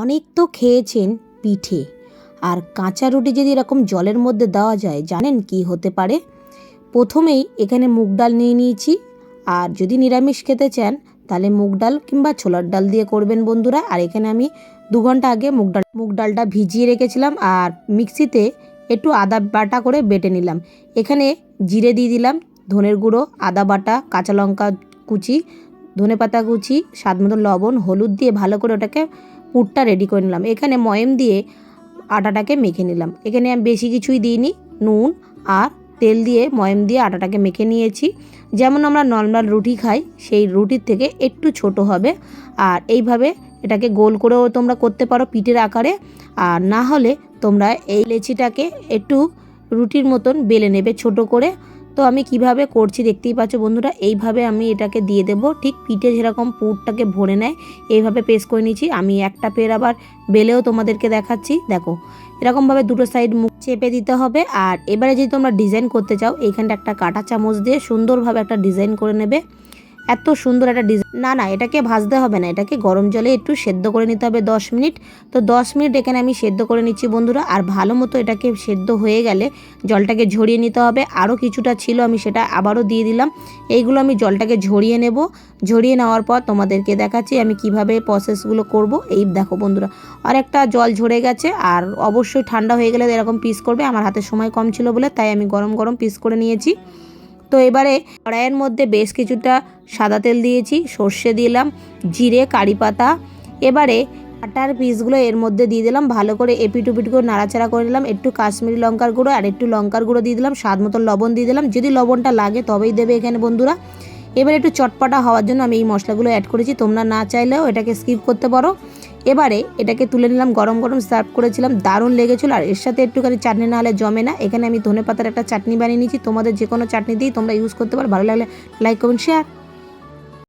অনেক তো খেয়েছেন পিঠে। আর কাঁচা রুটি যদি এরকম জলের মধ্যে দেওয়া যায়, জানেন কি হতে পারে? প্রথমেই এখানে মুগ ডাল নিয়ে নিয়েছি। আর যদি নিরামিষ খেতে চান, তাহলে মুগ ডাল কিংবা ছোলার ডাল দিয়ে করবেন বন্ধুরা। আর এখানে আমি দু ঘণ্টা আগে মুগ ডাল, মুগ ডালটা ভিজিয়ে রেখেছিলাম আর মিক্সিতে একটু আদা বাটা করে বেটে নিলাম। এখানে জিরে দিয়ে দিলাম, ধনের গুঁড়ো, আদা বাটা, কাঁচা লঙ্কা কুচি ধনে পাতা কুচি, স্বাদ মতো লবণ, হলুদ দিয়ে ভালো করে ওটাকে পুরটা রেডি করে নিলাম। এখানে ময়েম দিয়ে আটাটাকে মেখে নিলাম। এখানে আমি বেশি কিছুই দিইনি, নুন আর তেল দিয়ে ময়েম দিয়ে আটাটাকে মেখে নিয়েছি। যেমন আমরা নর্মাল রুটি খাই, সেই রুটির থেকে একটু ছোট হবে। আর এইভাবে এটাকে গোল করেও তোমরা করতে পারো পিঠের আকারে। আর না হলে তোমরা এই লেচিটাকে একটু রুটির মতন বেলে নেবে ছোট করে। তো আমি কীভাবে করছি দেখতেই পাচ্ছ বন্ধুরা, এইভাবে আমি এটাকে দিয়ে দেব। ঠিক পিঠে যেরকম পুরটাকে ভরে নেয়, এইভাবে পেস করে নিয়েছি। আমি একটা পের আবার বেলেও তোমাদেরকে দেখাচ্ছি। দেখো, এরকমভাবে দুটো সাইড মুখ চেপে দিতে হবে। আর এবারে যদি তোমরা ডিজাইন করতে চাও, এইখানটা একটা কাটা চামচ দিয়ে সুন্দরভাবে একটা ডিজাইন করে নেবে। এত সুন্দর একটা ডিজাইন। না না, এটাকে ভাজতে হবে না, এটাকে গরম জলে একটু সেদ্ধ করে নিতে হবে দশ মিনিট। তো দশ মিনিট এখানে আমি সেদ্ধ করে নিচ্ছি বন্ধুরা, আর ভালো মতো এটাকে সেদ্ধ হয়ে গেলে জলটাকে ঝরিয়ে নিতে হবে। আরও কিছুটা ছিল, আমি সেটা আবারও দিয়ে দিলাম। এইগুলো আমি জলটাকে ঝরিয়ে নেব। ঝরিয়ে নেওয়ার পর তোমাদেরকে দেখাচ্ছি আমি কীভাবে প্রসেসগুলো করব। এই দেখো বন্ধুরা আর একটা জল ঝরে গেছে, আর অবশ্যই ঠান্ডা হয়ে গেলে এরকম পিস করবে। আমার হাতে সময় কম ছিল বলে, তাই আমি গরম গরম পিস করে নিয়েছি। তো এবারে কড়াইয়ের মধ্যে বেশ কিছুটা সাদা তেল দিয়েছি, সর্ষে দিলাম, জিরে, কারি পাতা। এবারে আটার পিসগুলো এর মধ্যে দিয়ে দিলাম, ভালো করে এপিট উপিট করে নাড়াচাড়া করে নিলাম, একটু কাশ্মীরি লঙ্কার গুঁড়ো আর একটু লঙ্কার গুঁড়ো দিয়ে দিলাম, স্বাদ মতো লবণ দিয়ে দিলাম, যদি লবণটা লাগে তবেই দেবে এখানে বন্ধুরা। এবার একটু চটপটা হওয়ার জন্য আমি এই মশলাগুলো অ্যাড করেছি। তোমরা না চাইলেও এটাকে স্কিপ করতে পারো। এবারে এটাকে তুলে নিলাম, গরম গরম সার্ভ করেছিলাম, দারুণ লেগেছিলো। আর এর সাথে একটুখানি চাটনি না হলে জমে না। এখানে আমি ধনে পাতার একটা চাটনি বানিয়ে নিয়েছি। তোমাদের যে কোনো চাটনি দিয়েই তোমরা ইউজ করতে পারো। ভালো লাগলে লাইক কমেন্ট শেয়ার